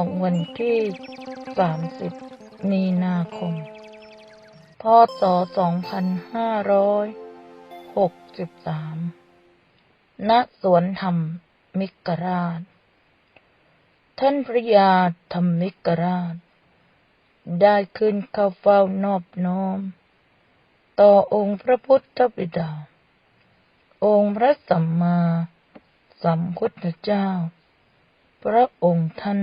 ของวันที่ 30 มีนาคม พศ 2563 ณ สวนธรรมมิกราช ท่านพระยาธรรมมิกราช ได้ขึ้นเข้าเฝ้านอบน้อม ต่อองค์พระพุทธบิดา องค์พระสัมมาสัมพุทธเจ้า พระองค์ท่าน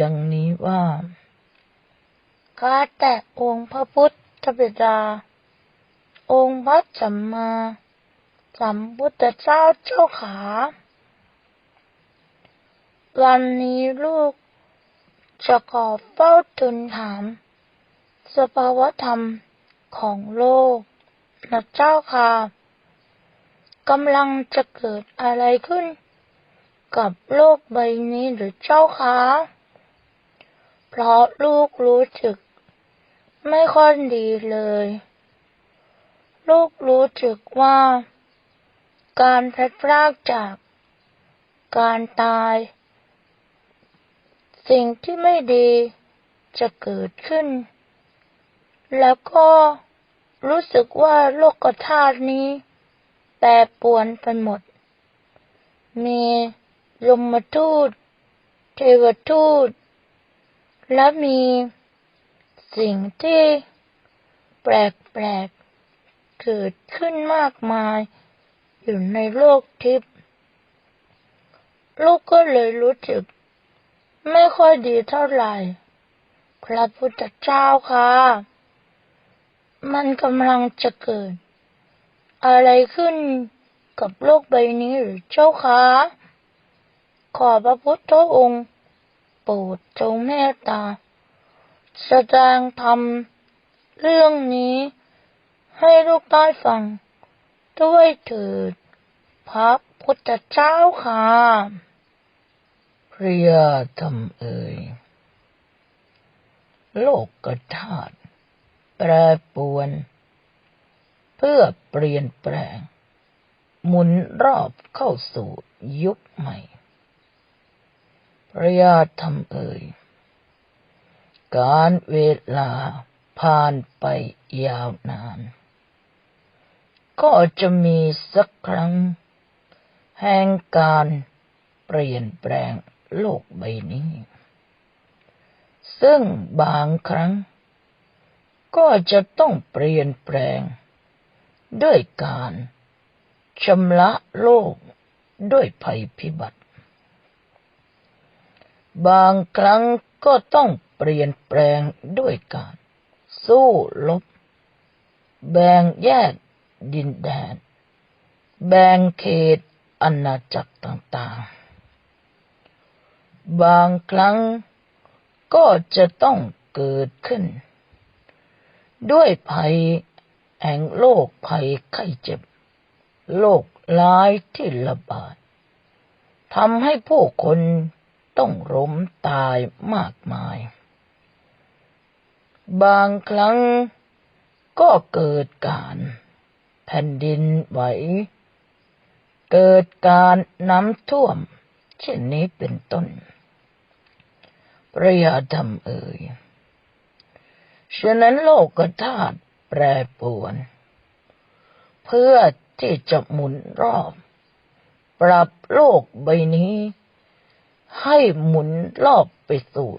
ดังนี้ว่าข้าแต่องค์พระพุทธบิดา องค์พระสัมมาสัมพุทธเจ้าเจ้าขา วันนี้ลูกจะขอเฝ้าทูลถาม สภาวธรรมของโลกนะเจ้าค่ะกำลังจะเกิดอะไรขึ้น กับโลกใบนี้หรือเจ้าคะ เพราะลูกรู้สึก ไม่ค่อยดีเลย ลูกรู้สึกว่า การพลัดพรากจาก การตาย สิ่งที่ไม่ดีจะเกิดขึ้น แล้วก็รู้สึกว่าโลกธาตุนี้แปรปวนไปหมด มียมทูต เทวทูต และมีสิ่งที่แปลกๆเกิดขึ้นมากมาย อยู่ในโลกทิพย์ลูกก็เลยรู้สึก ไม่ค่อยดีเท่าไหร่ พระพุทธเจ้าค่ะ มันกำลังจะเกิด อะไรขึ้นกับโลกใบนี้หรือเจ้าคะขอพระพุทธองค์ โปรดจงเมตตา แสดงธรรมเรื่องนี้ให้ลูกได้ฟัง ด้วยเถิดพระพุทธเจ้าค่ะพระยาธรรมเอ่ยโลกกธาตุแปรปวน เพื่อเปลี่ยนแปลง หมุนรอบเข้าสู่ยุคใหม่ ระยาธรรมเอ่ย การเวลาผ่านไปยาวนาน ก็จะมีสักครั้ง แห่งการเปลี่ยนแปลงโลกใบนี้ ซึ่งบางครั้ง ก็จะต้องเปลี่ยนแปลง ด้วยการชำระโลกด้วยภัยพิบัติ บางครั้งก็ต้องเปลี่ยนแปลงด้วยการ สู้รบแบ่งแยกดินแดน แบ่งเขตอาณาจักรต่างๆ บางครั้งก็จะต้องเกิดขึ้น ด้วยภัยแห่งโรคภัยไข้เจ็บโรคร้ายที่ระบาดทำให้ผู้คน ต้องล้มตายมากมาย บางครั้งก็เกิดการแผ่นดินไหว เกิดการน้ำท่วม เช่นนี้เป็นต้นพระยาธรรมเอ่ย ฉะนั้นโลกธาตุแปรปรวน เพื่อที่จะหมุนรอบ ปรับโลกใบนี้ ให้หมุนรอบไปสู่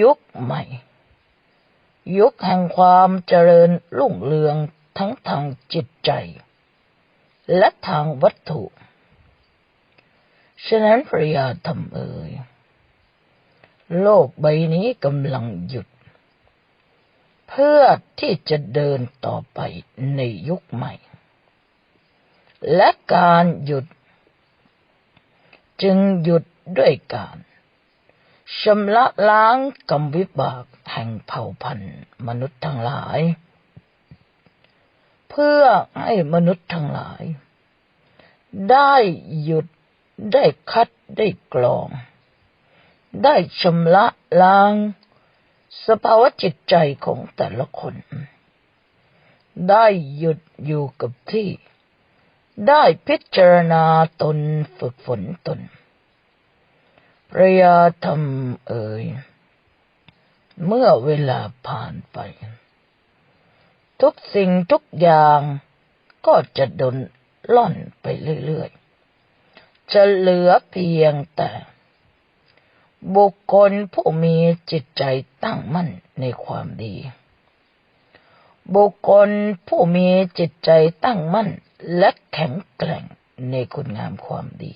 ยุคใหม่ ยุคแห่งความเจริญรุ่งเรืองทั้งทางจิตใจ และทางวัตถุ ฉะนั้นพระยาธรรมเอ่ยโลกใบนี้กำลังหยุด เพื่อที่จะเดินต่อไปในยุคใหม่ และการหยุด จึงหยุด ด้วยการชำระล้างกรรมวิบากแห่งเผ่าพันธุ์มนุษย์ทั้งหลาย เพื่อให้มนุษย์ทั้งหลาย ได้หยุดได้คัดได้กรอง ได้ชำระล้าง สภาวะจิตใจของแต่ละคน ได้หยุดอยู่กับที่ ได้พิจารณาตนฝึกฝนตน ระยาธรรมเอ่ย เมื่อเวลาผ่านไป ทุกสิ่งทุกอย่างก็จะดนล่อนไปเรื่อยๆ จะเหลือเพียงแต่ บุคคลผู้มีจิตใจตั้งมั่นในความดี บุคคลผู้มีจิตใจตั้งมั่นและแข็งแกร่งในคุณงามความดี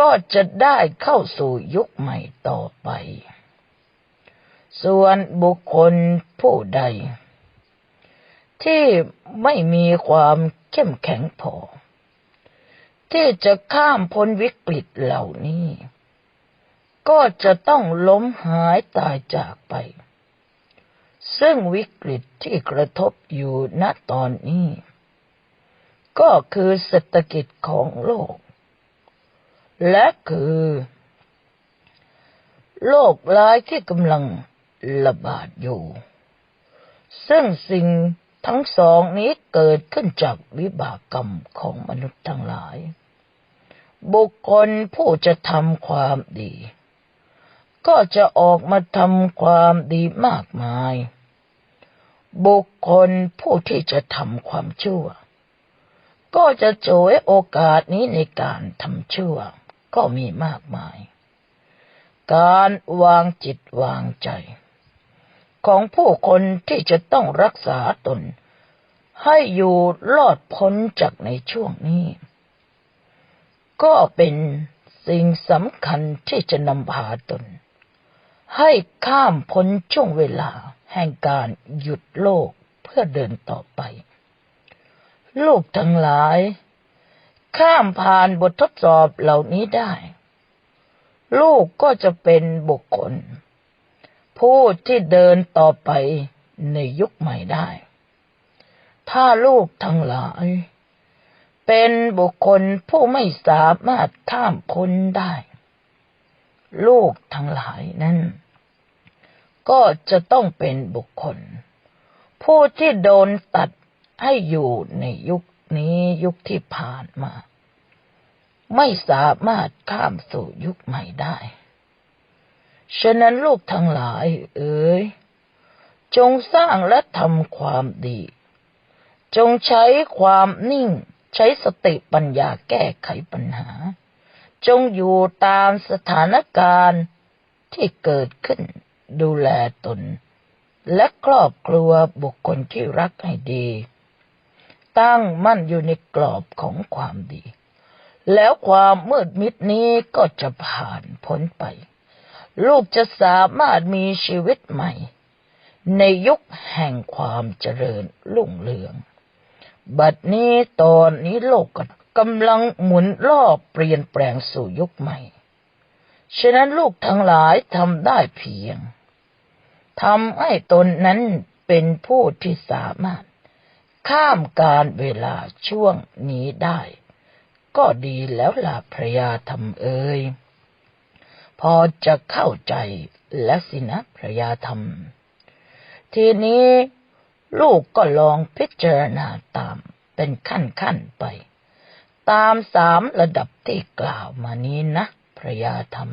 ก็จะได้เข้าสู่ยุคใหม่ต่อไป ส่วนบุคคลผู้ใด ที่ไม่มีความเข้มแข็งพอ ที่จะข้ามพ้นวิกฤตเหล่านี้ ก็จะต้องล้มหายตายจากไป ซึ่งวิกฤตที่กระทบอยู่ณตอนนี้ ก็คือเศรษฐกิจของโลก และคือ โรคร้ายที่กำลังระบาดอยู่ ซึ่งสิ่งทั้งสองนี้เกิดขึ้นจากวิบากกรรมของมนุษย์ทั้งหลาย บุคคลผู้จะทำความดี ก็จะออกมาทำความดีมากมาย บุคคลผู้ที่จะทำความชั่ว ก็จะโจยโอกาสนี้ในการทำชั่ว ก็มีมากมาย การวางจิตวางใจ ของผู้คนที่จะต้องรักษาตน ให้อยู่รอดพ้นจากในช่วงนี้ ก็เป็นสิ่งสำคัญที่จะนำพาตน ให้ข้ามพ้นช่วงเวลาแห่งการหยุดโลกเพื่อเดินต่อไป ลูกทั้งหลาย ข้ามผ่านบททดสอบเหล่านี้ได้ ลูกก็จะเป็นบุคคล ผู้ที่เดินต่อไปในยุคใหม่ได้ ถ้าลูกทั้งหลาย เป็นบุคคลผู้ไม่สามารถข้ามพ้นได้ ลูกทั้งหลายนั้น ก็จะต้องเป็นบุคคล ผู้ที่โดนตัดให้อยู่ในยุค นี้ยุคที่ผ่านมา ไม่สามารถข้ามสู่ยุคใหม่ได้ ฉะนั้นลูกทั้งหลาย เอ๋ยจงสร้างและทำความดี จงใช้ความนิ่ง ใช้สติปัญญาแก้ไขปัญหา จงอยู่ตามสถานการณ์ที่เกิดขึ้น ดูแลตน และครอบครัวบุคคลที่รักให้ดี ตั้งมั่นอยู่ในกรอบของความดี แล้วความมืดมิดนี้ก็จะผ่านพ้นไป ลูกจะสามารถมีชีวิตใหม่ ในยุคแห่งความเจริญรุ่งเรือง บัดนี้ตอนนี้โลกกำลังหมุนรอบเปลี่ยนแปลงสู่ยุคใหม่ ฉะนั้นลูกทั้งหลายทำได้เพียงทำให้ตนนั้นเป็นผู้ที่สามารถ ข้ามการเวลาช่วงนี้ได้ ก็ดีแล้วล่ะพระยาธรรมเอ่ยพอจะเข้าใจแล้วสินะพระยาธรรม ทีนี้ลูกก็ลองพิจารณาตามเป็นขั้นขั้นไป ตามสามระดับที่กล่าวมานี้นะพระยาธรรม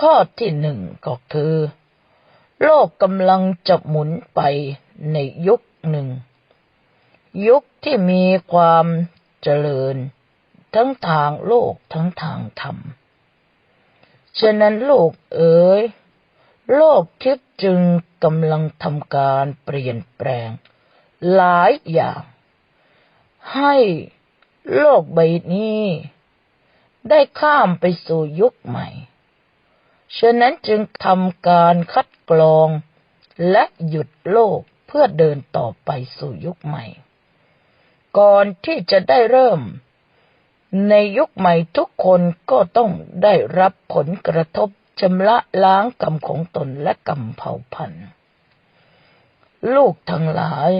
ข้อที่หนึ่งก็คือ โลกกำลังจะหมุนไปในยุค หนึ่ง ยุคที่มีความเจริญ ทั้งทางโลกทั้งทางธรรม ฉะนั้นโลกเอ๋ยโลกทิพย์จึงกำลังทำการเปลี่ยนแปลง หลายอย่าง ให้โลกใบนี้ ได้ข้ามไปสู่ยุคใหม่ ฉะนั้นจึงทำการคัดกรองและหยุดโลก พื่อเดินต่อไปสู่ยุคใหม่ ก่อนที่จะได้เริ่ม ในยุคใหม่ทุกคนก็ต้องได้รับผลกระทบชำระล้างกรรมของตนและกรรมเผ่าพันธุ์ ลูกทั้งหลาย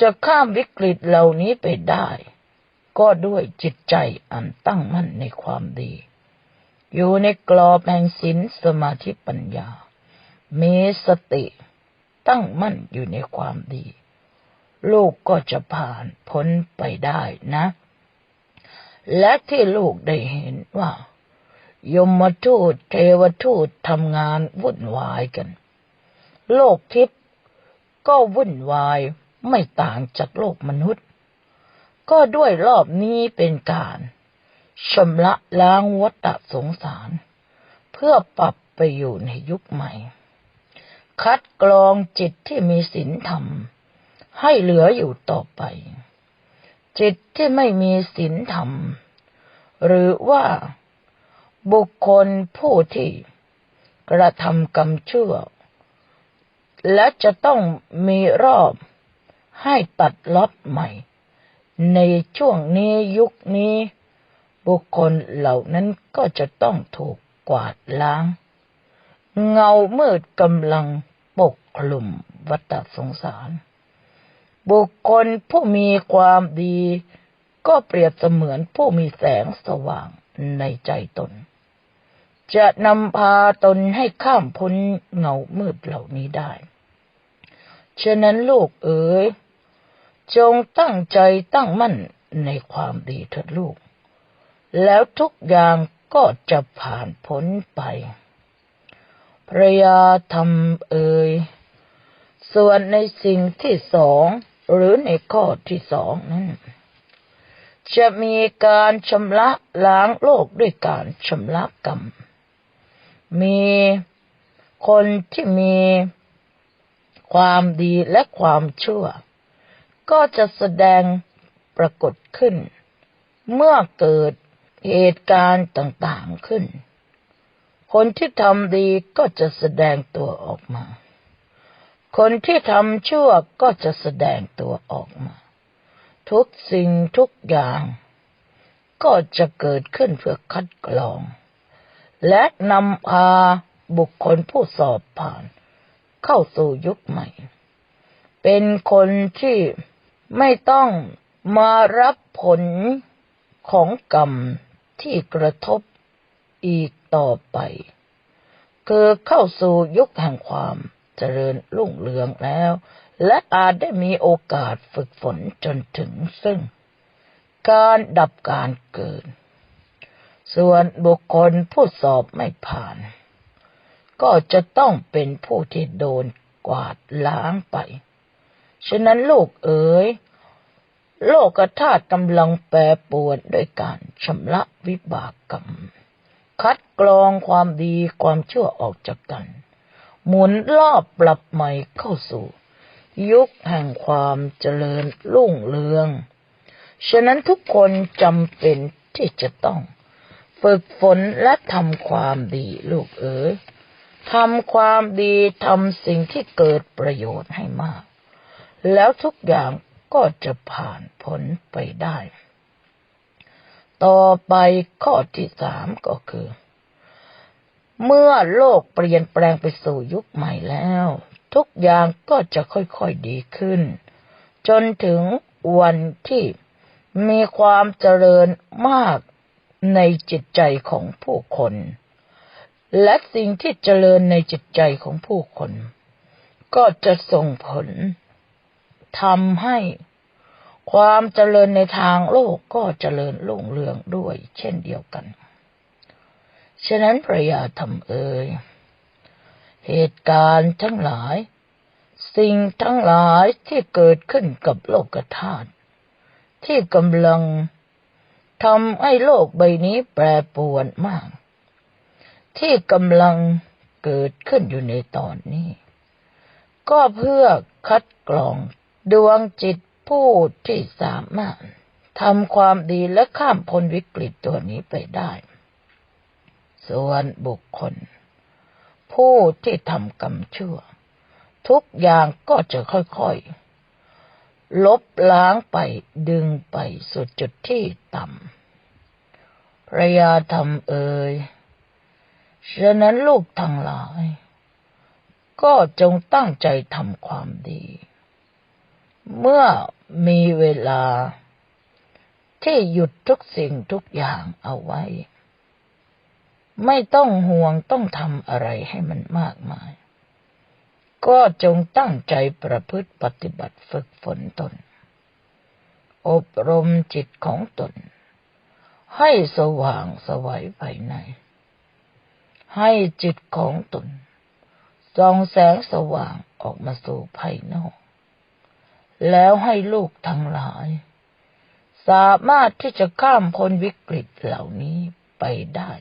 จะข้ามวิกฤตเหล่านี้ไปได้ ก็ด้วยจิตใจอันตั้งมั่นในความดี อยู่ในกรอบแห่งศีลสมาธิปัญญา มีสติ ตั้งมั่นอยู่ในความดี ลูกก็จะผ่านพ้นไปได้นะ และที่ลูกได้เห็นว่า ยมทูตเทวทูตทำงานวุ่นวายกัน โลกทิพย์ก็วุ่นวายไม่ต่างจากโลกมนุษย์ ก็ด้วยรอบนี้เป็นการชำระล้างวัฏสงสาร เพื่อปรับไปอยู่ในยุคใหม่ คัดกรองจิตที่มีศีลธรรม ให้เหลืออยู่ต่อไป จิตที่ไม่มีศีลธรรม หรือว่าบุคคลผู้ที่กระทำกรรมชั่ว และจะต้องมีรอบให้ตัดล็อตใหม่ ในช่วงนี้ยุคนี้ บุคคลเหล่านั้นก็จะต้องถูกกวาดล้าง เงามืดกำลัง ปกคลุมวัฏสงสาร บุคคลผู้มีความดี ก็เปรียบเสมือนผู้มีแสงสว่างในใจตน จะนำพาตนให้ข้ามพ้นเงามืดเหล่านี้ได้ ฉะนั้นลูกเอ๋ยจงตั้งใจตั้งมั่นในความดีเถิดลูก แล้วทุกอย่างก็จะผ่านพ้นไป พระยาทำเอ่ยส่วนในสิ่งที่สองหรือในข้อที่สองนั้น จะมีการชำระล้างโลกด้วยการชำระกรรม มีคนที่มีความดีและความชั่ว ก็จะแสดงปรากฏขึ้น เมื่อเกิดเหตุการณ์ต่างๆขึ้น คนที่ทำดีก็จะแสดงตัวออกมา คนที่ทำชั่วก็จะแสดงตัวออกมา ทุกสิ่งทุกอย่าง ก็จะเกิดขึ้นเพื่อคัดกรอง และนำพาบุคคลผู้สอบผ่าน เข้าสู่ยุคใหม่ เป็นคนที่ไม่ต้องมารับผลของกรรมที่กระทบอีก ต่อไป คือเข้าสู่ยุคแห่งความเจริญรุ่งเรืองแล้ว และอาจได้มีโอกาสฝึกฝนจนถึงซึ่ง การดับการเกิด ส่วนบุคคลผู้สอบไม่ผ่าน ก็จะต้องเป็นผู้ที่โดนกวาดล้างไป ฉะนั้นลูกเอ๋ยโลกธาตุกำลังแปรปรวนด้วยการชำระวิบากกรรม คัดกรองความดีความชั่วออกจากกัน หมุนรอบปรับใหม่เข้าสู่ ยุคแห่งความเจริญรุ่งเรือง ฉะนั้นทุกคนจำเป็นที่จะต้องฝึกฝนและทำความดีลูกเอ๋ยทำความดีทำสิ่งที่เกิดประโยชน์ให้มาก แล้วทุกอย่างก็จะผ่านพ้นไปได้ ต่อไปข้อที่สามก็คือ เมื่อโลกเปลี่ยนแปลงไปสู่ยุคใหม่แล้ว ทุกอย่างก็จะค่อยๆดีขึ้น จนถึงวันที่มีความเจริญมากในจิตใจของผู้คน และสิ่งที่เจริญในจิตใจของผู้คน ก็จะส่งผลทำให้ ความเจริญในทางโลกก็เจริญรุ่งเรืองด้วยเช่นเดียวกัน ฉะนั้นพระยาธรรมเอ่ยเหตุการณ์ทั้งหลาย สิ่งทั้งหลายที่เกิดขึ้นกับโลกธาตุที่กำลังทำให้โลกใบนี้แปรปรวนมาก ที่กำลังเกิดขึ้นอยู่ในตอนนี้ ก็เพื่อคัดกรองดวงจิต ผู้ที่สามารถทำความดีและข้ามพ้นวิกฤตตัวนี้ไปได้ ส่วนบุคคล ผู้ที่ทำกรรมชั่ว ทุกอย่างก็จะค่อยๆ ลบล้างไปดึงไปสู่จุดที่ต่ำพระยาธรรมเอ่ยฉะนั้นลูกทั้งหลาย ก็จงตั้งใจทำความดี เมื่อ มีเวลา ที่หยุดทุกสิ่งทุกอย่างเอาไว้ ไม่ต้องห่วงต้องทำอะไรให้มันมากมาย ก็จงตั้งใจประพฤติปฏิบัติฝึกฝนตน อบรมจิตของตน ให้สว่างสวัยภายใน ให้จิตของตนส่องแสงสว่างออกมาสู่ภายนอก แล้วให้ลูกทั้งหลาย สามารถที่จะข้ามพ้นวิกฤตเหล่านี้ไปได้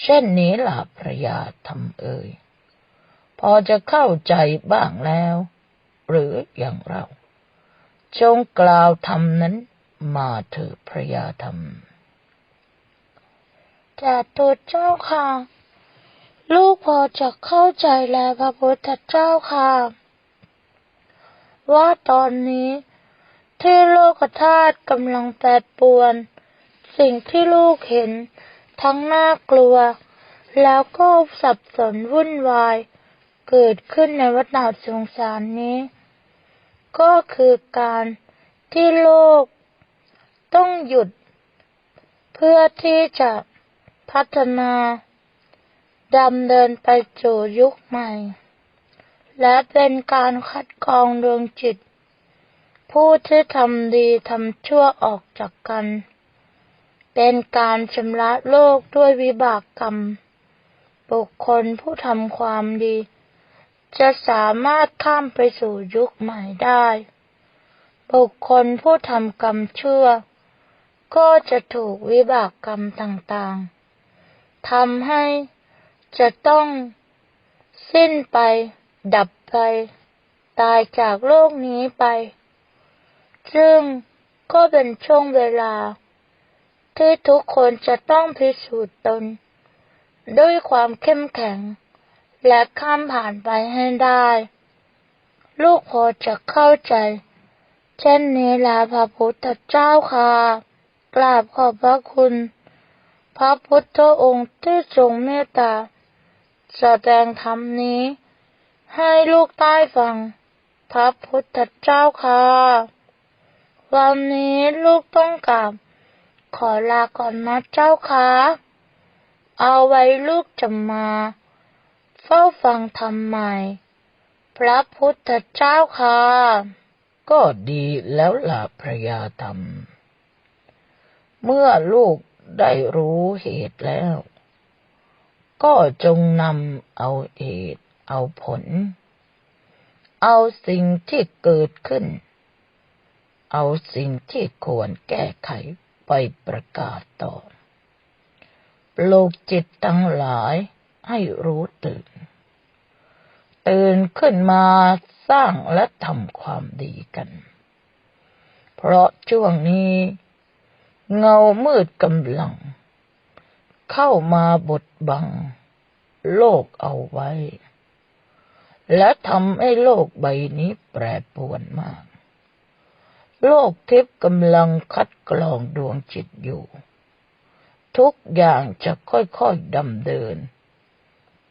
เช่นนี้ล่ะพระยาทำเอ่ย พอจะเข้าใจบ้างแล้ว หรืออย่างเรา จงกล่าวธรรมนั้นมาเถิดพระยาธรรมแต่ตัวเจ้าค่ะ ลูกพอจะเข้าใจแล้วพระพุทธเจ้าค่ะ ว่าตอนนี้ ที่โลกธาตุกำลังแปรปรวน สิ่งที่ลูกเห็น ทั้งน่ากลัว แล้วก็สับสนวุ่นวาย เกิดขึ้นในวัฏฏสงสารนี้ ก็คือการที่โลก ต้องหยุด เพื่อที่จะพัฒนาดำเดินไปสู่ยุคใหม่ และเป็นการคัดกรองดวงจิต ผู้ที่ทำดีทำชั่วออกจากกัน เป็นการชำระโลกด้วยวิบากกรรม บุคคลผู้ทำความดี จะสามารถข้ามไปสู่ยุคใหม่ได้ บุคคลผู้ทำกรรมชั่ว ก็จะถูกวิบากกรรมต่างๆทำให้จะต้องสิ้นไป ดับไป ตายจากโลกนี้ไป ซึ่งก็เป็นช่วงเวลา ที่ทุกคนจะต้องพิสูจน์ตน ด้วยความเข้มแข็ง และข้ามผ่านไปให้ได้ ลูกพอจะเข้าใจ เช่นนี้แหละพระพุทธเจ้าค่ะ กราบขอบพระคุณ พระพุทธองค์ที่ทรงเมตตาแสดงธรรมนี้ ให้ลูกใต้ฟังพระพุทธเจ้าค่ะ วันนี้ลูกต้องกราบขอลาก่อนนะเจ้าค่ะ เอาไว้ลูกจะมา เฝ้าฟังธรรมใหม่พระพุทธเจ้าค่ะ ก็ดีแล้วล่ะพระยาธรรม เมื่อลูกได้รู้เหตุแล้ว ก็จงนำเอาเหตุ เอาผล เอาสิ่งที่เกิดขึ้น เอาสิ่งที่ควรแก้ไขไปประกาศต่อปลูกจิตทั้งหลายให้รู้ตื่น ตื่นขึ้นมาสร้างและทำความดีกัน เพราะช่วงนี้เงามืดกำลัง เข้ามาบดบัง โลกเอาไว้ และทำให้โลกใบนี้แปรปรวนมาก โลกทิพย์กำลังคัดกรองดวงจิตอยู่ ทุกอย่างจะค่อยๆดำเดิน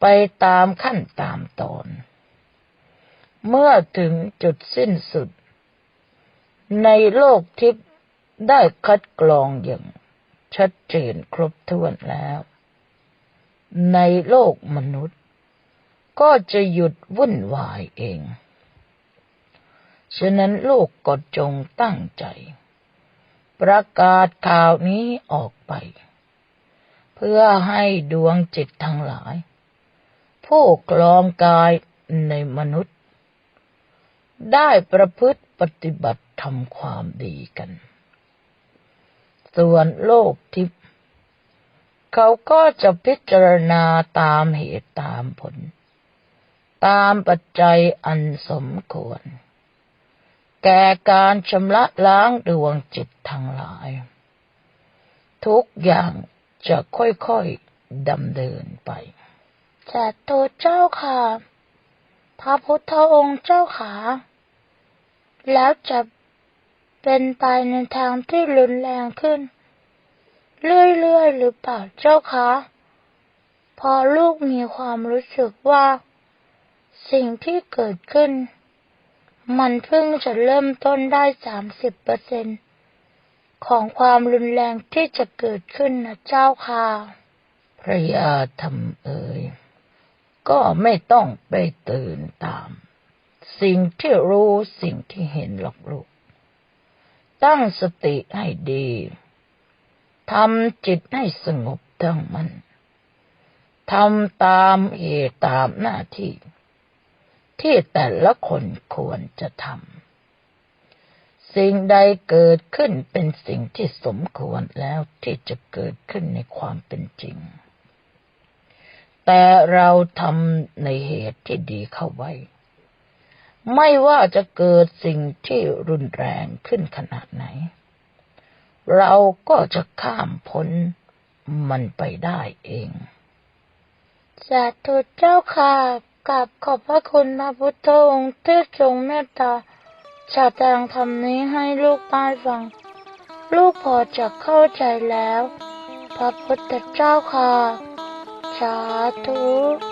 ไปตามขั้นตามตอน เมื่อถึงจุดสิ้นสุด ในโลกทิพย์ได้คัดกรองอย่างชัดเจนครบถ้วนแล้ว ในโลกมนุษย์ ก็จะหยุดวุ่นวายเอง ฉะนั้นลูกก็จงตั้งใจ ประกาศข่าวนี้ออกไป เพื่อให้ดวงจิตทั้งหลาย ผู้คลองกายในมนุษย์ ได้ประพฤติปฏิบัติทำความดีกัน ส่วนโลกทิพย์เขาก็จะพิจารณาตามเหตุตามผล ตามปัจจัยอันสมควร แก่การชำระล้างดวงจิตทั้งหลาย ทุกอย่างจะค่อยๆดำเนินไปแต่ตัวเจ้าค่ะ พระพุทธองค์เจ้าขาแล้วจะเป็นไปในทางที่รุนแรงขึ้น เรื่อยๆหรือเปล่าเจ้าคะ พอลูกมีความรู้สึกว่า สิ่งที่เกิดขึ้น มันเพิ่งจะเริ่มต้นได้สามสิบเปอร์เซ็นของความรุนแรงที่จะเกิดขึ้นนะเจ้าค่ะ พระยาธรรมเอ่ย ก็ไม่ต้องไปตื่นตาม สิ่งที่รู้สิ่งที่เห็นหรอกลูก ตั้งสติให้ดีทำจิตให้สงบตั้งมันทำตามเหตุตามหน้าที่ ที่แต่ละคนควรจะทำ สิ่งใดเกิดขึ้นเป็นสิ่งที่สมควรแล้วที่จะเกิดขึ้นในความเป็นจริง แต่เราทำในเหตุที่ดีเข้าไว้ ไม่ว่าจะเกิดสิ่งที่รุนแรงขึ้นขนาดไหน เราก็จะข้ามพ้นมันไปได้เอง สาธุเจ้าค่ะ กับขอบพระคุณพระพุทธองค์ที่ทรงเมตตาแสดงธรรมนี้ให้ลูกได้ฟัง ลูกพอจะเข้าใจแล้ว พระพุทธเจ้าค่ะ สาธุ